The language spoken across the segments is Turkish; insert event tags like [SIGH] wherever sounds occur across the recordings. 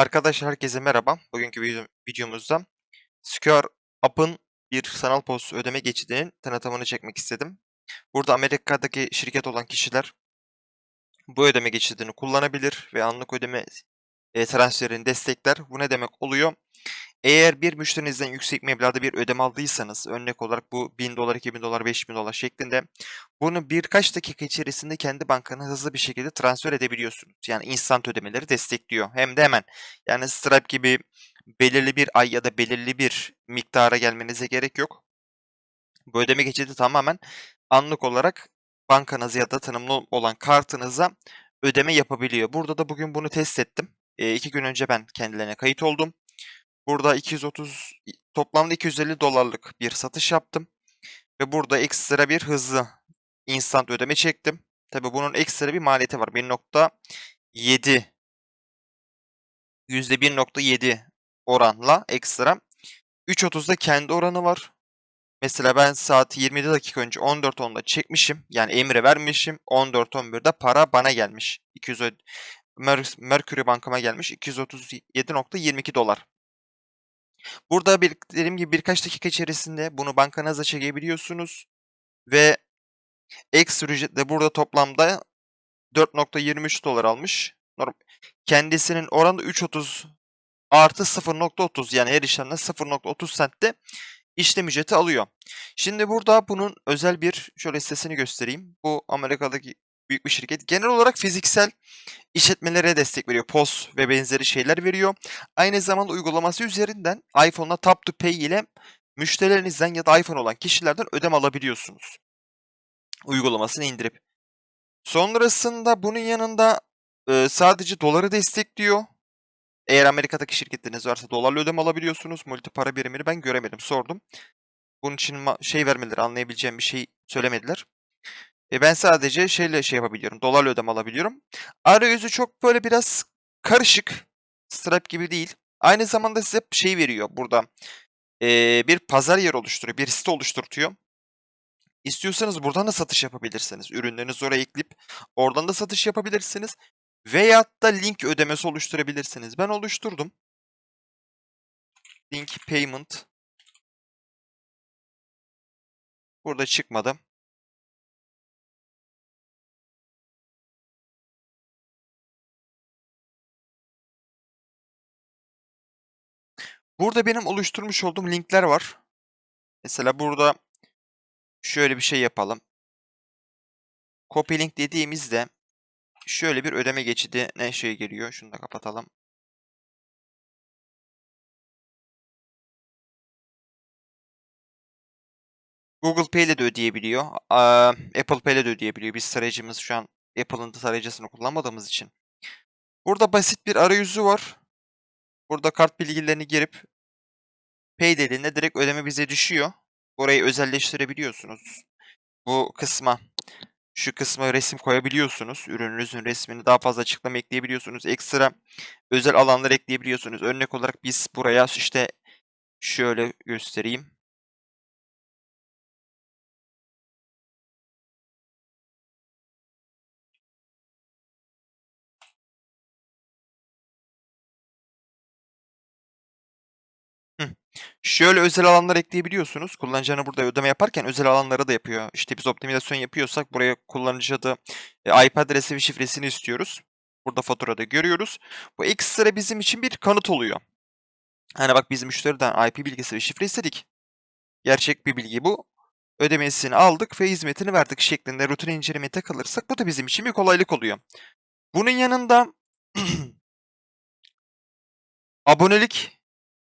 Arkadaşlar herkese merhaba. Bugünkü video- videomuzda Square Up'ın bir sanal POS ödeme geçidinin tanıtımını çekmek istedim. Burada Amerika'daki şirket olan kişiler bu ödeme geçidini kullanabilir ve anlık ödeme e, transferini destekler. Bu ne demek oluyor? Eğer bir müşterinizden yüksek meblağda bir ödeme aldıysanız, örnek olarak bu 1000 dolar, 2000 dolar, 5000 dolar şeklinde bunu birkaç dakika içerisinde kendi bankana hızlı bir şekilde transfer edebiliyorsunuz. Yani instant ödemeleri destekliyor. Hem de hemen. Yani Stripe gibi belirli bir ay ya da belirli bir miktara gelmenize gerek yok. Bu ödeme geçidi tamamen anlık olarak bankanız ya da tanımlı olan kartınıza ödeme yapabiliyor. Burada da bugün bunu test ettim. E, iki gün önce ben kendilerine kayıt oldum. Burada 230 toplamda 250 dolarlık bir satış yaptım. Ve burada ekstra bir hızlı instant ödeme çektim. Tabi bunun ekstra bir maliyeti var. 1.7 %1.7 oranla ekstra. 3.30'da kendi oranı var. Mesela ben saat 27 dakika önce 14.10'da çekmişim. Yani emre vermişim. 14.11'de para bana gelmiş. 200 ö- Mer- Mercury bankama gelmiş. 237.22 dolar. Burada bir, dediğim gibi birkaç dakika içerisinde bunu bankanıza çekebiliyorsunuz. Ve ekstra ücretle burada toplamda 4.23 dolar almış. Kendisinin oranı 3.30 artı 0.30 yani her işlemden 0.30 centte işlem ücreti alıyor. Şimdi burada bunun özel bir şöyle sitesini göstereyim. Bu Amerika'daki büyük bir şirket. Genel olarak fiziksel işletmelere destek veriyor. POS ve benzeri şeyler veriyor. Aynı zamanda uygulaması üzerinden iPhone'la Tap to Pay ile müşterilerinizden ya da iPhone olan kişilerden ödeme alabiliyorsunuz. Uygulamasını indirip. Sonrasında bunun yanında e, sadece doları destekliyor. Eğer Amerika'daki şirketleriniz varsa dolarla ödeme alabiliyorsunuz. Multi para birimini ben göremedim, sordum. Bunun için şey vermeleri anlayabileceğim bir şey söylemediler. E ben sadece şeyle şey yapabiliyorum. Dolarla ödeme alabiliyorum. Arayüzü çok böyle biraz karışık. Stripe gibi değil. Aynı zamanda size şey veriyor burada. E, bir pazar yeri oluşturuyor. Bir site oluşturtuyor. İstiyorsanız buradan da satış yapabilirsiniz. Ürünlerinizi oraya ekleyip oradan da satış yapabilirsiniz. Veyahut da link ödemesi oluşturabilirsiniz. Ben oluşturdum. Link payment. Burada çıkmadı. Burada benim oluşturmuş olduğum linkler var. Mesela burada şöyle bir şey yapalım. Copy link dediğimizde şöyle bir ödeme geçidi ne şey geliyor. Şunu da kapatalım. Google Pay ile de ödeyebiliyor. Apple Pay ile de ödeyebiliyor. Biz tarayıcımız şu an Apple'ın tarayıcısını kullanmadığımız için. Burada basit bir arayüzü var. Burada kart bilgilerini girip Pay dediğinde direkt ödeme bize düşüyor. Orayı özelleştirebiliyorsunuz. Bu kısma şu kısma resim koyabiliyorsunuz. Ürününüzün resmini daha fazla açıklama ekleyebiliyorsunuz. Ekstra özel alanlar ekleyebiliyorsunuz. Örnek olarak biz buraya işte şöyle göstereyim. Şöyle özel alanlar ekleyebiliyorsunuz. Kullanıcı hani burada ödeme yaparken özel alanlara da yapıyor. İşte biz optimizasyon yapıyorsak buraya kullanıcı adı, e, IP adresi ve şifresini istiyoruz. Burada faturada görüyoruz. Bu ekstra bizim için bir kanıt oluyor. Hani bak biz müşteriden IP bilgisi ve şifre istedik. Gerçek bir bilgi bu. Ödemesini aldık ve hizmetini verdik şeklinde rutin incelemeye takılırsak bu da bizim için bir kolaylık oluyor. Bunun yanında [CLEARS THROAT] abonelik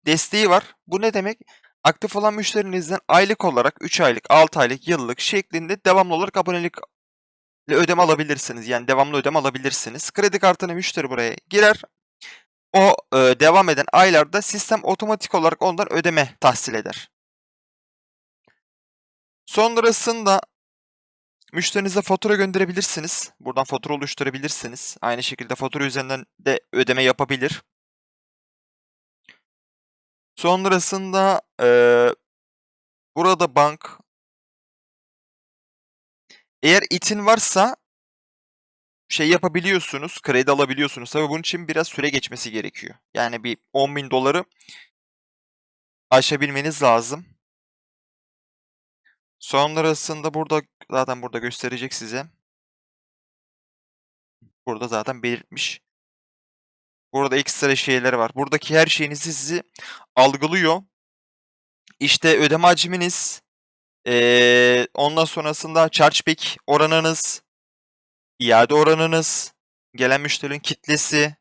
desteği var. Bu ne demek? Aktif olan müşterinizden aylık olarak 3 aylık, 6 aylık, yıllık şeklinde devamlı olarak abonelik ödeme alabilirsiniz. Yani devamlı ödeme alabilirsiniz. Kredi kartına müşteri buraya girer. O e, devam eden aylarda sistem otomatik olarak ondan ödeme tahsil eder. Sonrasında müşterinize fatura gönderebilirsiniz. Buradan fatura oluşturabilirsiniz. Aynı şekilde fatura üzerinden de ödeme yapabilir. Sonrasında eee, burada bank eğer itin varsa şey yapabiliyorsunuz, kredi alabiliyorsunuz. Tabii bunun için biraz süre geçmesi gerekiyor. Yani bir 10.000 doları aşabilmeniz lazım. Sonrasında burada zaten burada gösterecek size. Burada zaten belirtmiş. Burada ekstra şeyler var. Buradaki her şeyinizi sizi algılıyor. İşte ödeme hacminiz, eee, ondan sonrasında chargeback oranınız, iade oranınız, gelen müşterinin kitlesi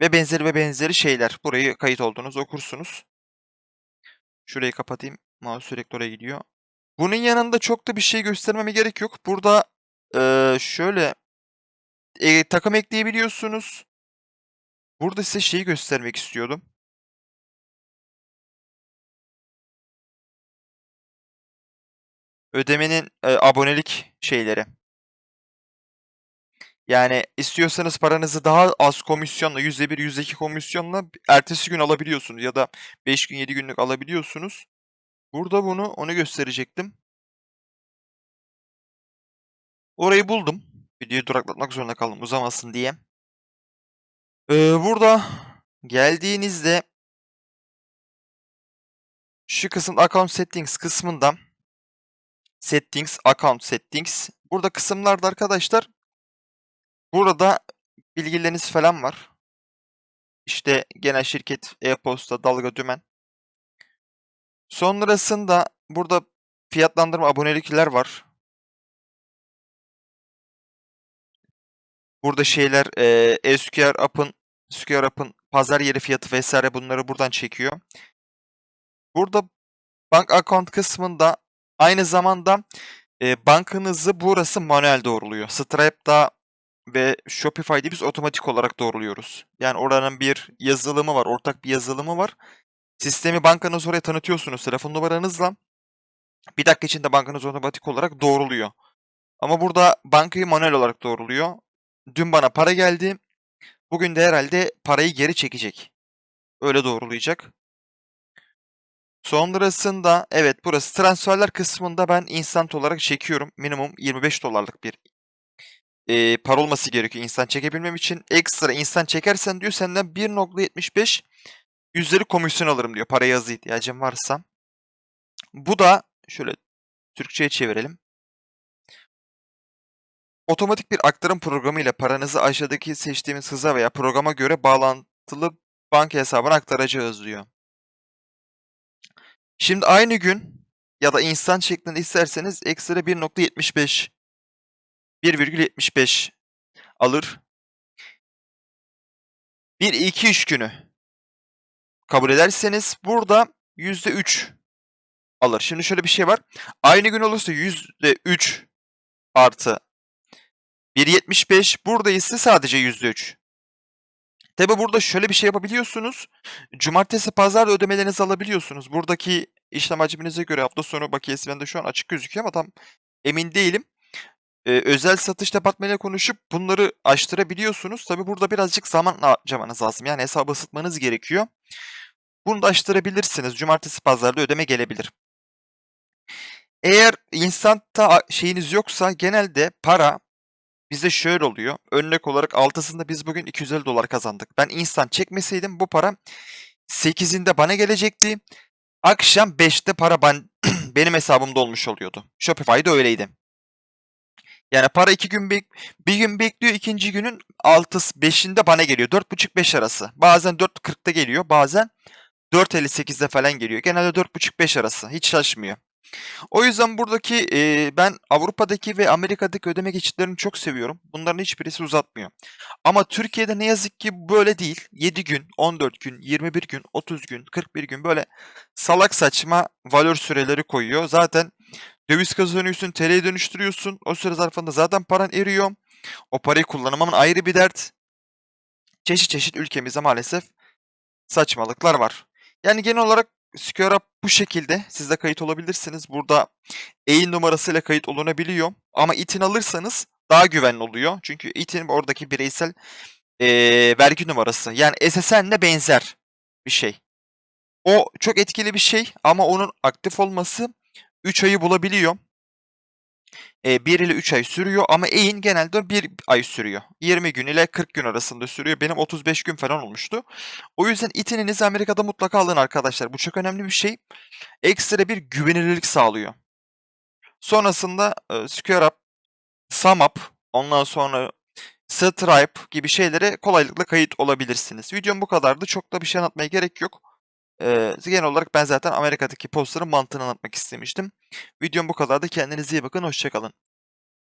ve benzeri ve benzeri şeyler. Burayı kayıt olduğunuz okursunuz. Şurayı kapatayım. Mouse sürekli oraya gidiyor. Bunun yanında çok da bir şey göstermeme gerek yok. Burada eee, şöyle eee, takım ekleyebiliyorsunuz. Burada size şeyi göstermek istiyordum. Ödemenin eee, abonelik şeyleri. Yani istiyorsanız paranızı daha az komisyonla %1, %2 komisyonla ertesi gün alabiliyorsunuz ya da 5 gün 7 günlük alabiliyorsunuz. Burada bunu onu gösterecektim. Orayı buldum. Videoyu duraklatmak zorunda kaldım uzamasın diye. Eee, burada geldiğinizde şu kısım account settings kısmında settings, account settings. Burada kısımlarda arkadaşlar burada bilgileriniz falan var. İşte genel şirket, e-posta, dalga, dümen. Sonrasında burada fiyatlandırma abonelikler var. Burada şeyler eee e-Square App'ın Square App'ın pazar yeri fiyatı vs. bunları buradan çekiyor. Burada bank account kısmında aynı zamanda eee, bankanızı burası manuel doğruluyor. Stripe'da ve Shopify'da biz otomatik olarak doğruluyoruz. Yani oranın bir yazılımı var, ortak bir yazılımı var. Sistemi bankanız oraya tanıtıyorsunuz telefon numaranızla. Bir dakika içinde bankanız otomatik olarak doğruluyor. Ama burada bankayı manuel olarak doğruluyor. Dün bana para geldi. Bugün de herhalde parayı geri çekecek. Öyle doğrulayacak. Sonrasında evet burası transferler kısmında ben instant olarak çekiyorum. Minimum 25 dolarlık bir eee, para olması gerekiyor insan çekebilmem için. Ekstra insan çekersen diyor senden 1.75 yüzleri komisyon alırım diyor. Para yazı ihtiyacın varsa. Bu da şöyle Türkçe'ye çevirelim. Otomatik bir aktarım programı ile paranızı aşağıdaki seçtiğimiz hıza veya programa göre bağlantılı banka hesabına aktaracağız diyor. Şimdi aynı gün ya da insan şeklinde isterseniz ekstra 1.75 1,75 alır. 1-2 iş günü kabul ederseniz burada %3 alır. Şimdi şöyle bir şey var. Aynı gün olursa %3 artı 1.75 burada ise sadece %3. Tabi burada şöyle bir şey yapabiliyorsunuz. Cumartesi pazar ödemelerinizi alabiliyorsunuz. Buradaki işlem hacminize göre hafta sonu bakiyesi bende şu an açık gözüküyor ama tam emin değilim. Eee, özel satış departmanıyla konuşup bunları aştırabiliyorsunuz. Tabi burada birazcık zaman harcamanız lazım. Yani hesabı ısıtmanız gerekiyor. Bunu da aştırabilirsiniz. Cumartesi pazarda ödeme gelebilir. Eğer instant'ta şeyiniz yoksa genelde para bizde şöyle oluyor. Örnek olarak altısında biz bugün 250 dolar kazandık. Ben instant çekmeseydim bu para 8'inde bana gelecekti. Akşam 5'te para ben, [CLEARS THROAT] benim hesabımda olmuş oluyordu. Shopify'da öyleydi. Yani para 2 gün bek bir gün bekliyor ikinci günün 6'sı 5'inde bana geliyor. 4.5-5 arası. Bazen 4.40'da geliyor. Bazen 4.58'de falan geliyor. Genelde 4.5-5 arası. Hiç şaşmıyor. O yüzden buradaki eee, ben Avrupa'daki ve Amerika'daki ödeme geçitlerini çok seviyorum. Bunların hiçbirisi uzatmıyor. Ama Türkiye'de ne yazık ki böyle değil. 7 gün, 14 gün, 21 gün, 30 gün, 41 gün böyle salak saçma valör süreleri koyuyor. Zaten döviz kazanıyorsun, TL'ye dönüştürüyorsun. O süre zarfında zaten paran eriyor. O parayı kullanamamın ayrı bir dert. Çeşit çeşit ülkemizde maalesef saçmalıklar var. Yani genel olarak Square Up bu şekilde. Siz de kayıt olabilirsiniz. Burada EIN numarasıyla kayıt olunabiliyor. Ama ITIN alırsanız daha güvenli oluyor. Çünkü ITIN oradaki bireysel eee, vergi numarası. Yani SSN'le benzer bir şey. O çok etkili bir şey ama onun aktif olması 3 ayı bulabiliyor. E, 1 ile 3 ay sürüyor ama eğin genelde 1 ay sürüyor. 20 gün ile 40 gün arasında sürüyor. Benim 35 gün falan olmuştu. O yüzden itininizi Amerika'da mutlaka alın arkadaşlar. Bu çok önemli bir şey. Ekstra bir güvenilirlik sağlıyor. Sonrasında e, SquareUp, SumUp, ondan sonra Stripe gibi şeylere kolaylıkla kayıt olabilirsiniz. Videom bu kadardı. Çok da bir şey anlatmaya gerek yok. Ee, genel olarak ben zaten Amerika'daki postların mantığını anlatmak istemiştim. Videom bu kadardı. Kendinize iyi bakın. Hoşçakalın.